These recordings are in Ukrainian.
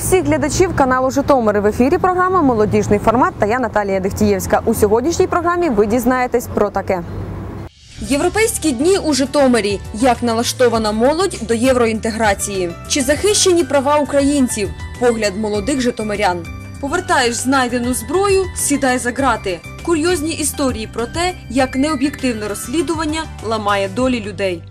Всіх глядачів каналу Житомир. В ефірі програма Молодіжний формат та я Наталія Дехтієвська. У сьогоднішній програмі ви дізнаєтесь про таке. Європейські дні у Житомирі. Як налаштована молодь до євроінтеграції? Чи захищені права українців? Погляд молодих житомирян. Повертаєш знайдену зброю, сідай за грати. Курйозні історії про те, як необ'єктивне розслідування ламає долі людей.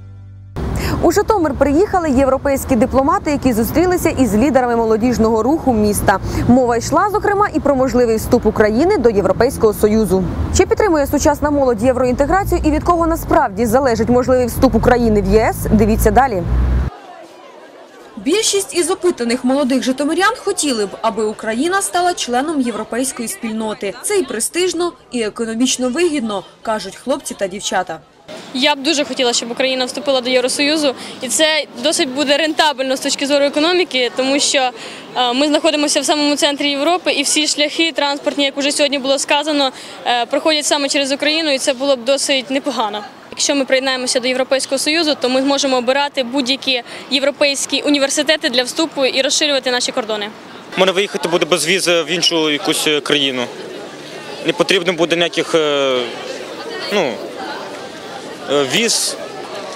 У Житомир приїхали європейські дипломати, які зустрілися із лідерами молодіжного руху міста. Мова йшла зокрема і про можливий вступ України до Європейського союзу. Чи підтримує сучасна молодь євроінтеграцію і від кого насправді залежить можливий вступ України в ЄС? Дивіться далі. Більшість із опитаних молодих житомирян хотіли б, аби Україна стала членом європейської спільноти. Це і престижно, і економічно вигідно, кажуть хлопці та дівчата. Я б дуже хотіла, щоб Україна вступила до Євросоюзу, і це досить буде рентабельно з точки зору економіки, тому що е, ми знаходимося в самому центрі Європи, і всі шляхи транспортні, як вже сьогодні було сказано, е, проходять саме через Україну, і це було б досить непогано. Якщо ми приєднаємося до Європейського союзу, то ми зможемо обирати будь-які європейські університети для вступу і розширювати наші кордони. Мене виїхати буде без візи в іншу якусь е, країну. Не потрібно буде ніяких ну, віз.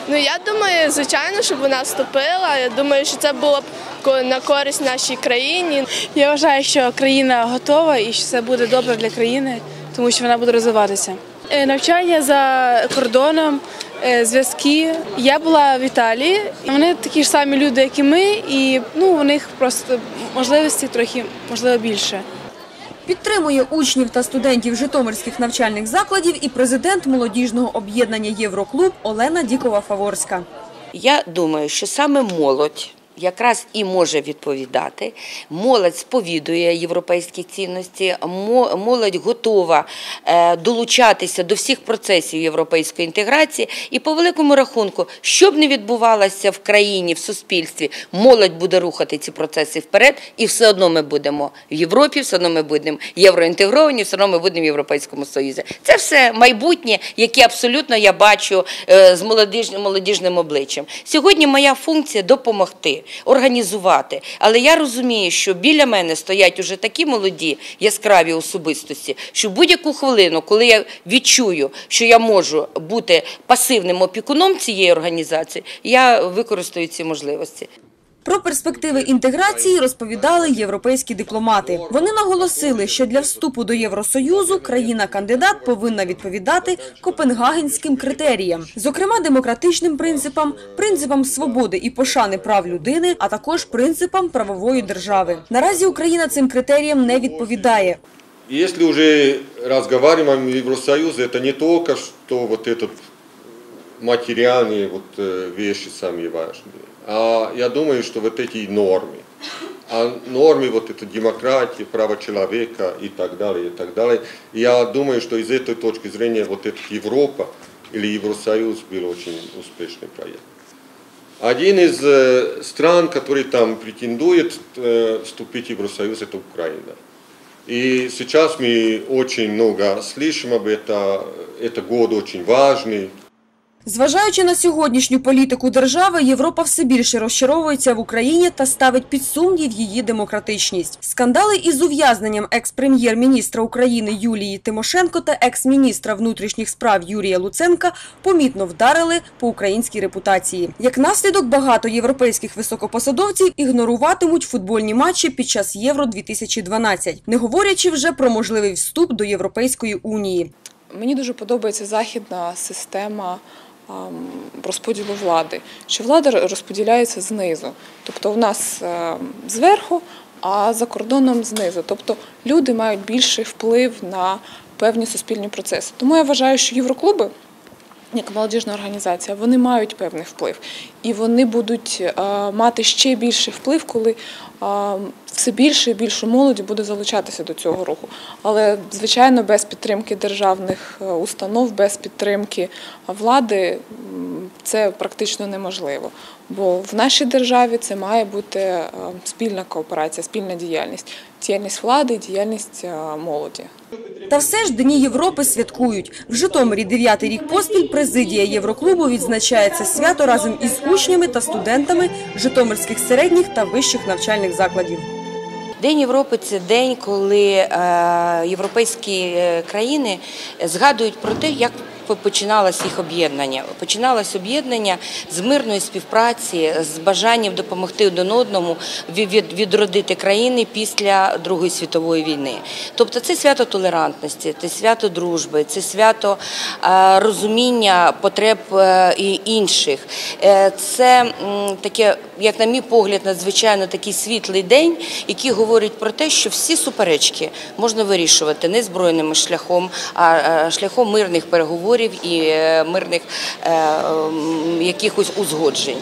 Ну я думаю, звичайно, щоб вона вступила. Я думаю, що це було б ко- на користь нашій країні. Я вважаю, що країна готова і що це буде добре для країни, тому що вона буде розвиватися. Е, Навчання за кордоном, е, зв'язки. Я була в Італії. Вони такі ж самі люди, як і ми, і ну у них просто можливості трохи можливо більше. Підтримує учнів та студентів житомирських навчальних закладів і президент молодіжного об'єднання Євроклуб Олена Дікова-Фаворська. Я думаю, що саме молодь якраз і може відповідати. Молодь сповідує європейські цінності, мо- молодь готова е, долучатися до всіх процесів європейської інтеграції. І по великому рахунку, що б не відбувалося в країні, в суспільстві, молодь буде рухати ці процеси вперед, і все одно ми будемо в Європі, все одно ми будемо євроінтегровані, все одно ми будемо в Європейському Союзі. Це все майбутнє, яке абсолютно я бачу е, з молодіжним обличчям. Сьогодні моя функція допомогти, організувати. Але я розумію, що біля мене стоять уже такі молоді яскраві особистості, що будь-яку хвилину, коли я відчую, що я можу бути пасивним опікуном цієї організації, я використаю ці можливості. Про перспективи інтеграції розповідали європейські дипломати. Вони наголосили, що для вступу до Євросоюзу країна-кандидат повинна відповідати копенгагенським критеріям, зокрема демократичним принципам, принципам свободи і пошани прав людини, а також принципам правової держави. Наразі Україна цим критеріям не відповідає. Если уже разговариваем о Евросоюзе, это не только что вот этот материальные вот э, вещи самые важные, а Я думаю, что вот эти нормы, а нормы вот это демократия, право человека и так далее, и так далее. Я думаю, что из этой точки зрения вот эта Европа или Евросоюз был очень успешный проект. Один из э, стран, который там претендует э, вступить в Евросоюз, это Украина. И сейчас мы очень много слышим об этом. Это год очень важный. Зважаючи на сьогоднішню політику держави, Європа все більше розчаровується в Україні та ставить під сумнів її демократичність. Скандали із ув'язненням екс-прем'єр-міністра України Юлії Тимошенко та екс-міністра внутрішніх справ Юрія Луценка помітно вдарили по українській репутації. Як наслідок, багато європейських високопосадовців ігноруватимуть футбольні матчі під час Євро 2012, не говорячи вже про можливий вступ до Європейської унії. Мені дуже подобається західна система розподілу влади, що влада розподіляється знизу. Тобто в нас е, зверху, а за кордоном знизу. Тобто люди мають більший вплив на певні суспільні процеси. Тому я вважаю, що євроклуби. Як молодіжна організація, вони мають певний вплив, і вони будуть е, мати ще більший вплив, коли е, все більше і більше молоді буде залучатися до цього руху. Але, звичайно, без підтримки державних е, установ, без підтримки влади це практично неможливо. Бо в нашій державі це має бути е, спільна кооперація, спільна діяльність, діяльність влади, діяльність е, молоді. Та все ж Дні Європи святкують. В Житомирі дев'ятий рік поспіль президія Євроклубу відзначає це свято разом із учнями та студентами житомирських середніх та вищих навчальних закладів. День Європи це день, коли е, європейські країни згадують про те, як починалось їх об'єднання. Починалось об'єднання з мирної співпраці, з бажанням допомогти один одному від- від- відродити країни після Другої світової війни. Тобто це свято толерантності, це свято дружби, це свято е, розуміння потреб е, і інших. Е, Це таке, як на мій погляд, надзвичайно такий світлий день, який говорить про те, що всі суперечки можна вирішувати не збройним шляхом, а шляхом мирних переговорів і е, мирних е, якихось узгоджень.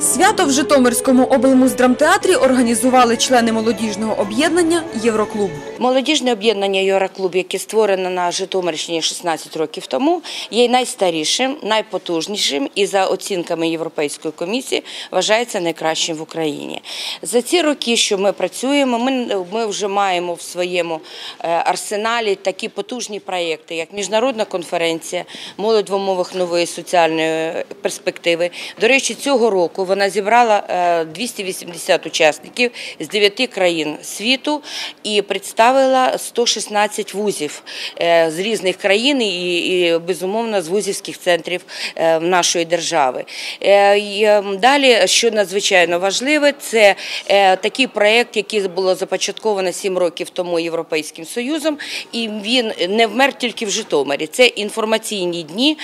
Свято в Житомирському облмуздрамтеатрі організували члени молодіжного об'єднання Євроклуб. Молодіжне об'єднання Євроклуб, яке створено на Житомирщині 16 років тому, є найстарішим, найпотужнішим і за оцінками Європейської комісії вважається найкращим в Україні. За ці роки, що ми працюємо, ми, вже маємо в своєму е, арсеналі такі потужні проєкти, як міжнародна конференція Молодь в умовах нової соціальної перспективи. До речі, цього року вона зібрала е, 280 учасників з 9 країн світу і представила 116 вузів е, з різних країн і, безумовно з вузівських центрів е, нашої держави. Е, е, Далі, що надзвичайно важливе, це е, такий проєкт, який було започатковано 7 років тому Європейським Союзом, і він не вмер тільки в Житомирі. Це інформаційні дні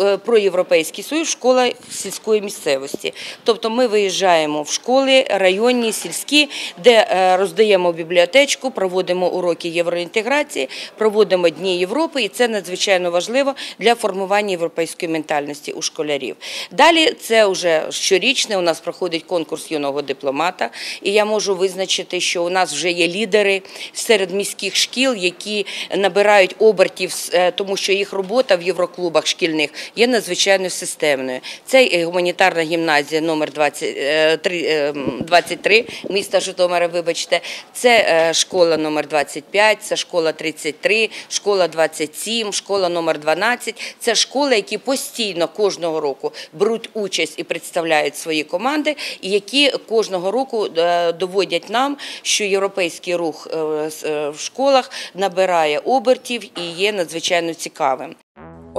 е, про Європейський Союз в школах сільської місцевості. Тобто ми виїжджаємо в школи районні, сільські, де е, роздаємо бібліотечку, проводимо уроки євроінтеграції, проводимо Дні Європи, і це надзвичайно важливо для формування європейської ментальності у школярів. Далі це вже щорічне. У нас проходить конкурс юного дипломата, і я можу визначити, що у нас вже є лідери серед міських шкіл, які набирають обертів, е, тому що їх робота в євроклубах шкільних є надзвичайно системною. Це гуманітарна гімназія номер 20, е, три, е, м, 23 міста Житомира, вибачте, це е, школа номер 25, це школа 33, школа 27, школа номер 12. Це школи, які постійно кожного року беруть участь і представляють свої команди, які кожного року е, доводять нам, що європейський рух е, е, в школах набирає обертів і є надзвичайно цікавим.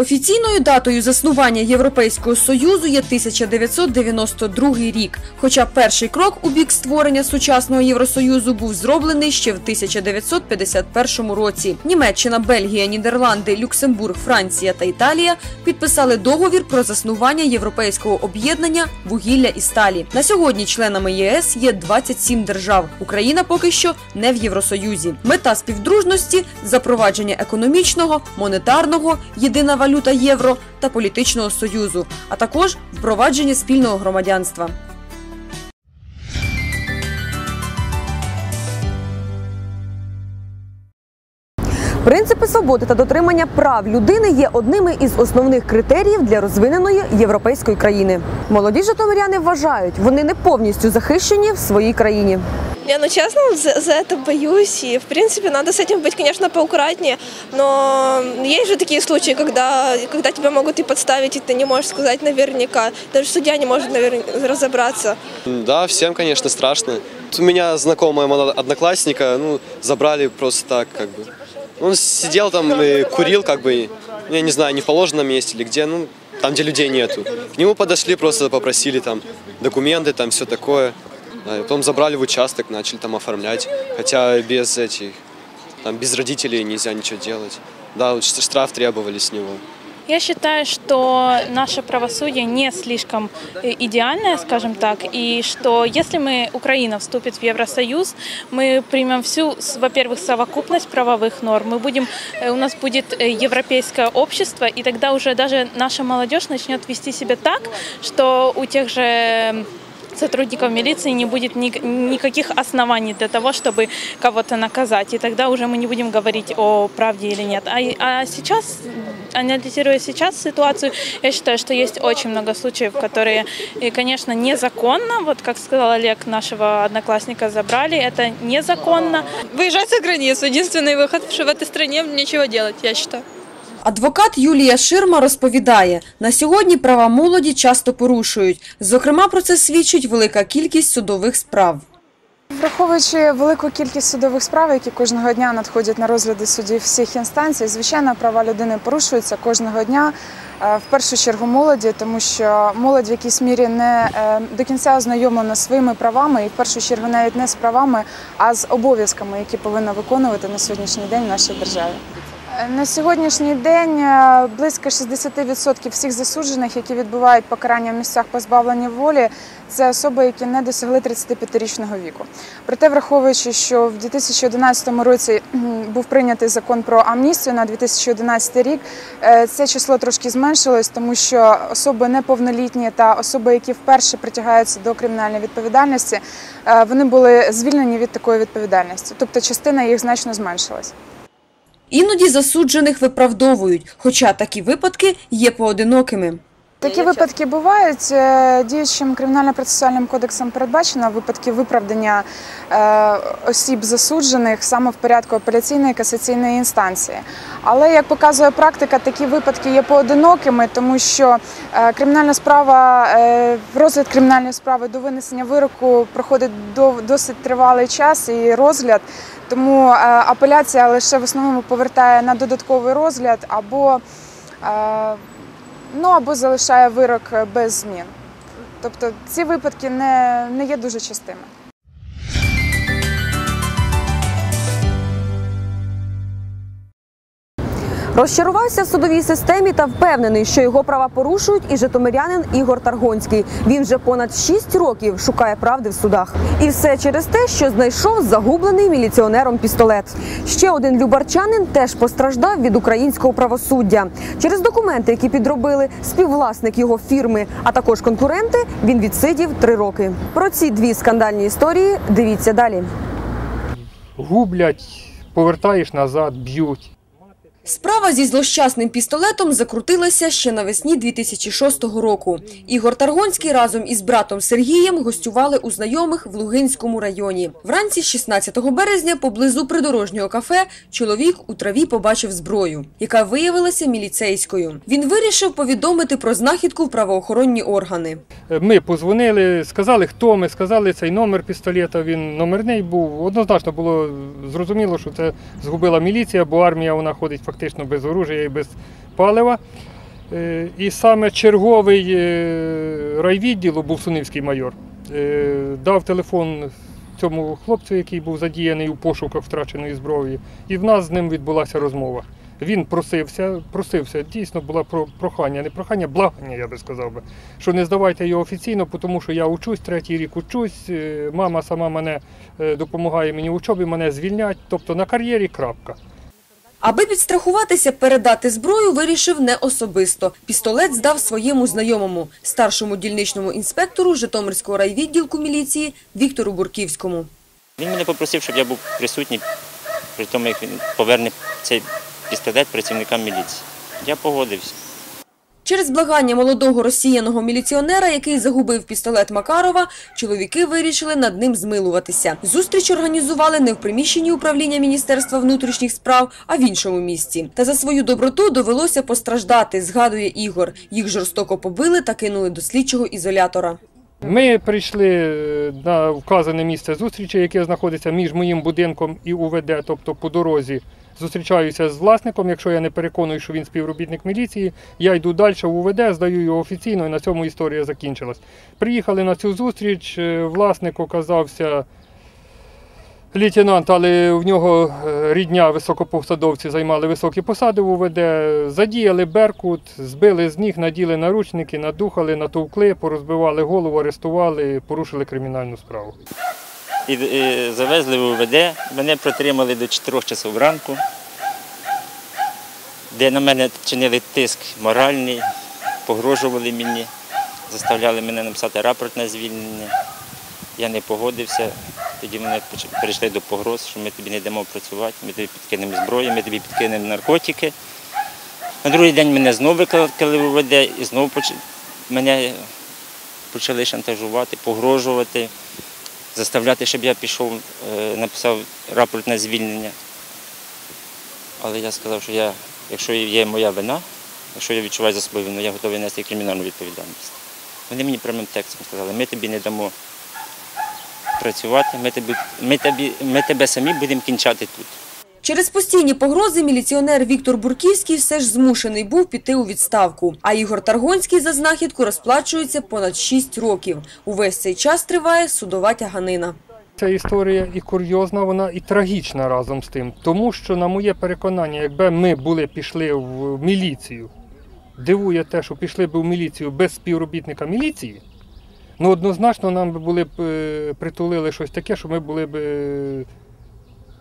Офіційною датою заснування Європейського Союзу є 1992 рік. Хоча перший крок у бік створення сучасного Євросоюзу був зроблений ще в 1951 році. Німеччина, Бельгія, Нідерланди, Люксембург, Франція та Італія підписали договір про заснування європейського об'єднання вугілля і сталі. На сьогодні членами ЄС є 27 держав. Україна поки що не в Євросоюзі. Мета співдружності запровадження економічного, монетарного, єдина валюта євро та політичного союзу, а також впровадження спільного громадянства. Принципи свободи та дотримання прав людини є одними із основних критеріїв для розвиненої європейської країни. Молоді житомиряни вважають, вони не повністю захищені в своїй країні. Я, ну честно, за, за это боюсь. И, в принципе, надо с этим быть, конечно, поаккуратнее. Но есть же такие случаи, когда, когда тебя могут и подставить, и ты не можешь сказать наверняка. Даже судья не может навер- разобраться. Да, всем, конечно, страшно. Вот У меня знакомая моего одноклассника, ну, забрали просто так, как бы. Он сидел там и курил, как бы, я не знаю, не в положенном месте или где, ну, там, где людей нету. К нему подошли, просто попросили там документы, там все такое. И потом забрали в участок, начали там оформлять. Хотя без этих, там, без родителей нельзя ничего делать. Да, штраф требовали с него. Я считаю, что наше правосудие не слишком э, идеальное, скажем так, и что если мы, Украина вступит в Евросоюз, мы примем всю, во-первых, совокупность правовых норм, мы будем, э, у нас будет э, европейское общество, и тогда уже даже наша молодежь начнет вести себя так, что у тех же сотрудников милиции не будет ни- никаких оснований для того, чтобы кого-то наказать. И тогда уже мы не будем говорить о правде или нет. А, и- а сейчас, анализируя сейчас ситуацию, я считаю, что есть очень много случаев, которые, э, конечно, незаконно, вот как сказал Олег, нашего одноклассника забрали, это незаконно. Выезжать за границу. Единственный выход, что в этой стране нечего делать, я считаю. Адвокат Юлія Ширма розповідає, на сьогодні права молоді часто порушують. Зокрема, про це свідчить велика кількість судових справ. Враховуючи велику кількість судових справ, які кожного дня надходять на розгляди судів всіх інстанцій, звичайно, права людини порушуються кожного дня. е, В першу чергу молоді, тому що молодь в якійсь мірі не е, до кінця ознайомлена своїми правами, і в першу чергу навіть не з правами, а з обов'язками, які повинна виконувати на сьогоднішній день в нашій державі. На сьогоднішній день е, близько 60% всіх засуджених, які відбувають покарання в місцях позбавлення волі, це особи, які не досягли 35-річного віку. Проте, враховуючи, що в 2011 році був прийнятий закон про амністію на 2011 рік, е, це число трошки зменшилось, тому що особи неповнолітні та особи, які вперше притягаються до кримінальної відповідальності, е, вони були звільнені від такої відповідальності. Тобто частина їх значно зменшилась. Іноді засуджених виправдовують, хоча такі випадки є поодинокими. Такі випадки бувають. Е, Діючим кримінально-процесуальним кодексом передбачено випадки виправдання е, осіб засуджених саме в порядку апеляційної касаційної інстанції. Але як показує практика, такі випадки є поодинокими, тому що е, кримінальна справа, розгляд кримінальної справи до винесення вироку проходить до- досить тривалий час і розгляд. Тому е, апеляція лише в основному повертає на додатковий розгляд або е, ну або залишає вирок без змін. Тобто ці випадки не, не є дуже частими. Розчарувався в судовій системі та впевнений, що його права порушують і житомирянин Ігор Таргонський. Він вже понад 6 років шукає правди в судах. І все через те, що знайшов загублений міліціонером пістолет. Ще один любарчанин теж постраждав від українського правосуддя. Через документи, які підробили співвласник його фірми, а також конкуренти, він відсидів три роки. Про ці дві скандальні історії дивіться далі. гублять, повертаєш назад, б'ють. Справа зі злощасним пістолетом закрутилася ще навесні 2006 року. Ігор Таргонський разом із братом Сергієм гостювали у знайомих в Лугинському районі. Вранці 16 березня поблизу придорожнього кафе чоловік у траві побачив зброю, яка виявилася міліцейською. Він вирішив повідомити про знахідку в правоохоронні органи. Е, Ми позвонили, сказали, хто ми, сказали цей номер пістолета, він номерний був. Однозначно було зрозуміло, що це згубила міліція, бо армія вона ходить фактично без оружия і без палива. Е, І саме черговий е, райвідділу був сунивський майор. е, Дав телефон цьому хлопцю, який був задіяний у пошуках втраченої зброї, і в нас з ним відбулася розмова. Він просився, просився, дійсно про- прохання, не прохання, благання, я би сказав би, що не здавайте його офіційно, тому що я учусь, третій рік учусь, мама сама мене допомагає мені в учобі, мене звільнять, тобто на кар'єрі крапка. Аби підстрахуватися, передати зброю вирішив не особисто. Пістолет здав своєму знайомому, старшому дільничному інспектору Житомирського райвідділку міліції Віктору Бурківському. Він мене попросив, щоб я був присутній при тому, як він поверне цей пістолет працівникам міліції. Я погодився. Через благання молодого росіяного міліціонера, який загубив пістолет Макарова, чоловіки вирішили над ним змилуватися. Зустріч організували не в приміщенні управління Міністерства внутрішніх справ, а в іншому місці. Та за свою доброту довелося постраждати, згадує Ігор. Їх жорстоко побили та кинули до слідчого ізолятора. Ми прийшли е, на вказане місце зустрічі, яке знаходиться між моїм будинком і УВД, тобто по дорозі. Зустрічаюся з власником. Якщо я не переконую, що він співробітник міліції, я йду далі в УВД, здаю його офіційно, і на цьому історія закінчилась. Приїхали на цю зустріч, е, власник оказався лейтенант, але в нього е, рідня високопосадовці займали високі посади в УВД, задіяли Беркут, збили з ніг, наділи наручники, надухали, натовкли, порозбивали голову, арестували, порушили кримінальну справу. І, завезли в УВД, мене протримали до 4 часов ранку, де на мене чинили тиск моральний, погрожували мені, заставляли мене написати рапорт на звільнення. Я не погодився. Тоді мене перейшли до погроз, що ми тобі не йдемо працювати, ми тобі підкинемо зброю, ми тобі підкинемо наркотики. На другий день мене знову викликали в УВД і знову мене почали шантажувати, погрожувати, заставляти, щоб я пішов, е, написав рапорт на звільнення. Але я сказав, що я Якщо є моя вина, якщо я відчуваю за собою вину, я готовий нести кримінальну відповідальність. Вони мені прямим текстом сказали, ми тобі не дамо працювати, ми, тобі, ми, тобі, ми тебе самі будемо кінчати тут. Через постійні погрози міліціонер Віктор Бурківський все ж змушений був піти у відставку. А Ігор Таргонський за знахідку розплачується понад 6 років. Увесь цей час триває судова тяганина. Ця історія і курйозна, вона і трагічна разом з тим. Тому що, на моє переконання, якби ми були пішли в міліцію, дивує те, що пішли б в міліцію без співробітника міліції, ну однозначно нам би були б е, притулили щось таке, що ми були б е,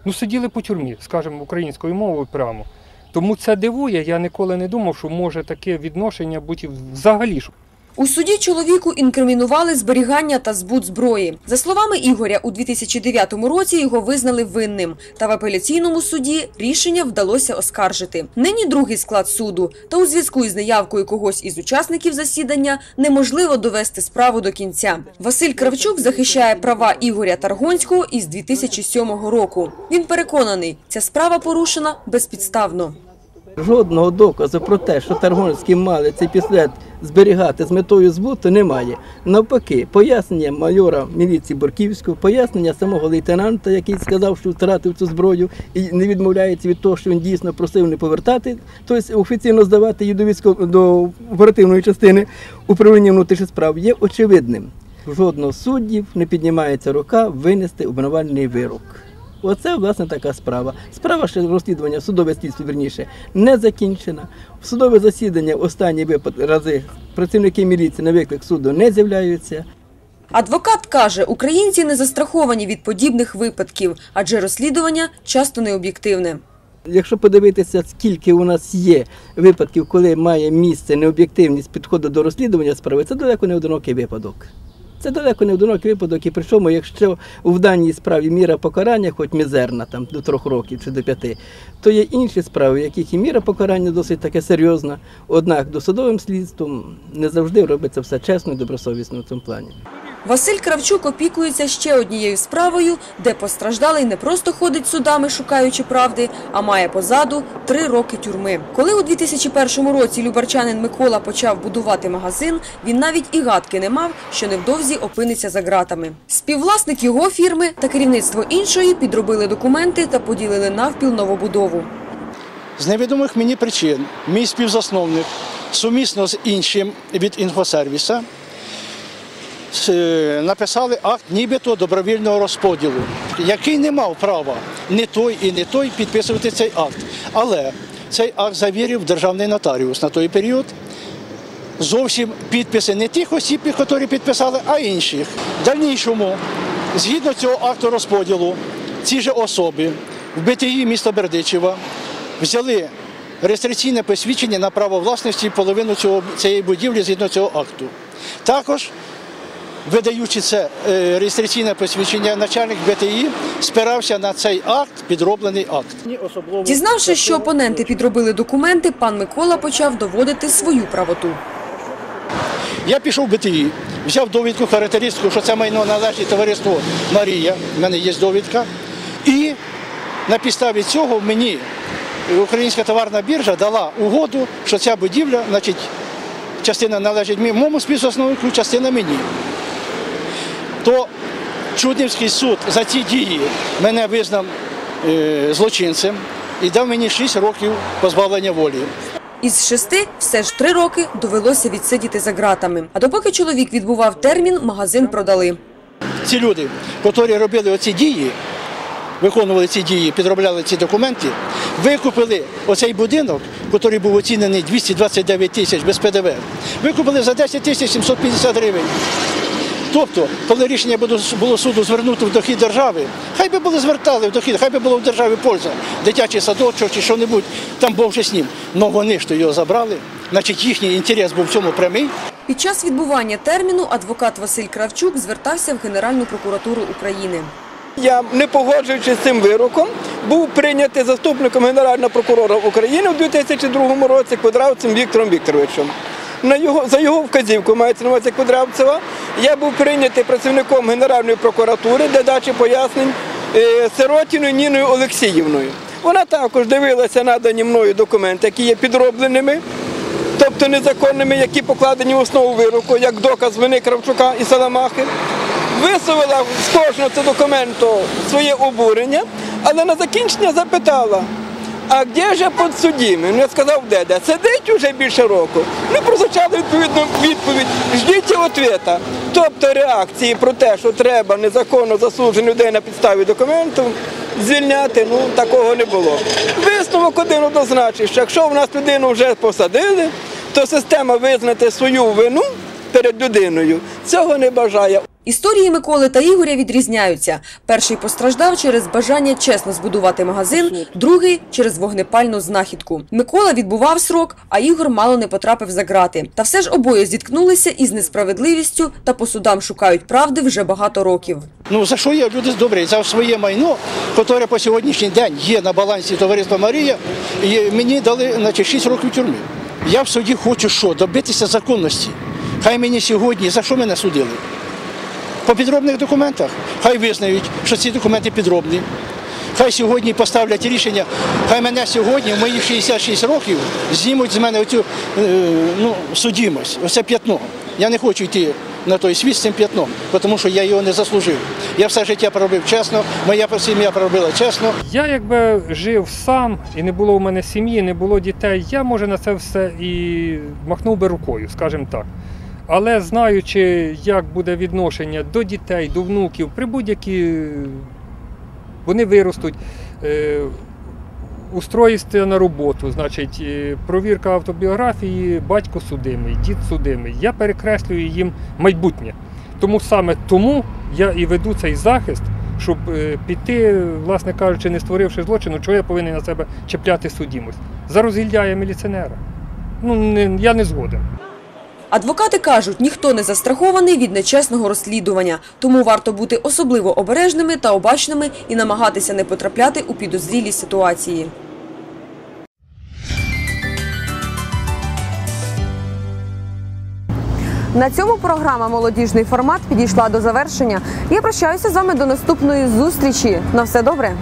ну, сиділи по тюрмі, скажімо, українською мовою прямо. Тому це дивує, я ніколи не думав, що може таке відношення бути взагалі. У суді чоловіку інкримінували зберігання та збут зброї. За словами Ігоря, у 2009 році його визнали винним. Та в апеляційному суді рішення вдалося оскаржити. Нині другий склад суду. Та у зв'язку із неявкою когось із учасників засідання неможливо довести справу до кінця. Василь Кравчук захищає права Ігоря Таргонського із 2007 року. Він переконаний, ця справа порушена безпідставно. Жодного доказу про те, що Таргонські мали цей пістолет зберігати з метою збуту, немає. Навпаки, пояснення майора міліції Борківського, пояснення самого лейтенанта, який сказав, що втратив цю зброю і не відмовляється від того, що він дійсно просив не повертати, тобто офіційно здавати її до військов... до оперативної частини управління внутрішніх справ, є очевидним. Жодного суддів не піднімається рука винести обвинувальний вирок. Оце, власне, така справа. Справа ще розслідування, судове слідство, вірніше, не закінчена. В судове засідання останні випад- рази працівники міліції на виклик суду не з'являються. Адвокат каже, українці не застраховані від подібних випадків, адже розслідування часто необ'єктивне. Якщо подивитися, скільки у нас є випадків, коли має місце необ'єктивність підходу до розслідування справи, це далеко не одинокий випадок. Це далеко не одинокий випадок, і причому, якщо в даній справі міра покарання, хоч мізерна, там до трьох років чи до п'яти, то є інші справи, в яких і міра покарання досить таке серйозна. Однак досудовим слідством не завжди робиться все чесно і добросовісно в цьому плані. Василь Кравчук опікується ще однією справою, де постраждалий не просто ходить судами, шукаючи правди, а має позаду три роки тюрми. Коли у 2001 році любарчанин Микола почав будувати магазин, він навіть і гадки не мав, що невдовзі опиниться за ґратами. Співвласник його фірми та керівництво іншої підробили документи та поділили навпіл новобудову. З невідомих мені причин мій співзасновник сумісно з іншим від інфосервіса написали акт нібито добровільного розподілу, який не мав права не той і не той підписувати цей акт. Але цей акт завірив державний нотаріус на той період. Зовсім підписи не тих осіб, які підписали, а інших. В дальнішому, згідно цього акту розподілу, ці ж особи в БТІ міста Бердичева взяли реєстраційне посвідчення на право власності половину цього, цієї будівлі згідно цього акту. Також, видаючи це реєстраційне посвідчення, начальник БТІ спирався на цей акт, підроблений акт. Дізнавшись, що опоненти підробили документи, пан Микола почав доводити свою правоту. Я пішов в БТІ, взяв довідку характеристику, що це майно належить товариству Марія, в мене є довідка. І на підставі цього мені Українська товарна біржа дала угоду, що ця будівля, значить, частина належить моєму співзасновнику, частина мені. То Чуднівський суд за ці дії мене визнав е, злочинцем і дав мені 6 років позбавлення волі. Із шести все ж три роки довелося відсидіти за ґратами. А допоки чоловік відбував термін, магазин продали. Ці люди, які робили оці дії, виконували ці дії, підробляли ці документи, викупили оцей будинок, який був оцінений 229 тисяч без ПДВ, викупили за 10 тисяч 750 гривень. Тобто, коли рішення було- було суду звернути в дохід держави, хай би були звертали в дохід, хай би було в державі польза, дитячий садочок чи що-небудь, там був вже з ним. Але вони ж то його забрали, значить їхній інтерес був в цьому прямий. Під час відбування терміну адвокат Василь Кравчук звертався в Генеральну прокуратуру України. Я, не погоджуючись з цим вироком, був прийнятий заступником Генерального прокурора України у 2002 році Квадравцем Віктором Вікторовичем. На його, за його вказівку мається на увазі Квадравцева. Я був прийнятий працівником Генеральної прокуратури для дачі пояснень е, Сиротіною Ніною Олексіївною. Вона також дивилася надані мною документи, які є підробленими, тобто незаконними, які покладені в основу вироку, як доказ вини Кравчука і Саламахи. Висувала з кожного цього документу своє обурення, але на закінчення запитала, а де ж підсудімий? Ну, я сказав, де, де? Сидить уже більше року. Ми прозвучали відповідну відповідь, ждіть відповіда. Тобто реакції про те, що треба незаконно засуджену людей на підставі документів, звільняти, ну такого не було. Висновок один однозначний, що якщо в нас людину вже посадили, то система визнати свою вину перед людиною цього не бажає. Історії Миколи та Ігоря відрізняються. Перший постраждав через бажання чесно збудувати магазин, другий через вогнепальну знахідку. Микола відбував срок, а Ігор мало не потрапив за грати. Та все ж обоє зіткнулися із несправедливістю та по судам шукають правди вже багато років. Ну за що є люди добрі? За своє майно, яке по сьогоднішній день є на балансі товариства Марія, і мені дали значить, 6 років тюрми. Я в суді хочу що? Добитися законності. Хай мені сьогодні, за що мене судили? По підробних документах. Хай визнають, що ці документи підробні. Хай сьогодні поставлять рішення, хай мене сьогодні, в мої 66 років, знімуть з мене оцю е, ну, судімость, оце п'ятно. Я не хочу йти на той світ з цим п'ятном, тому що я його не заслужив. Я все життя проробив чесно, моя сім'я проробила чесно. Я якби жив сам і не було у мене сім'ї, не було дітей, я може на це все і махнув би рукою, скажімо так. Але знаючи, як буде відношення до дітей, до внуків, при будь-які вони виростуть, е, устроїсти на роботу, значить, е, провірка автобіографії, батько судимий, дід судимий. Я перекреслюю їм майбутнє. Тому саме тому я і веду цей захист, щоб е, піти, власне кажучи, не створивши злочину, чого я повинен на себе чіпляти судімость. За розгільдяє міліціонера. Ну, не, я не згоден. Адвокати кажуть, ніхто не застрахований від нечесного розслідування, тому варто бути особливо обережними та обачними і намагатися не потрапляти у підозрілі ситуації. На цьому програма Молодіжний формат підійшла до завершення. Я прощаюся з вами до наступної зустрічі. На все добре.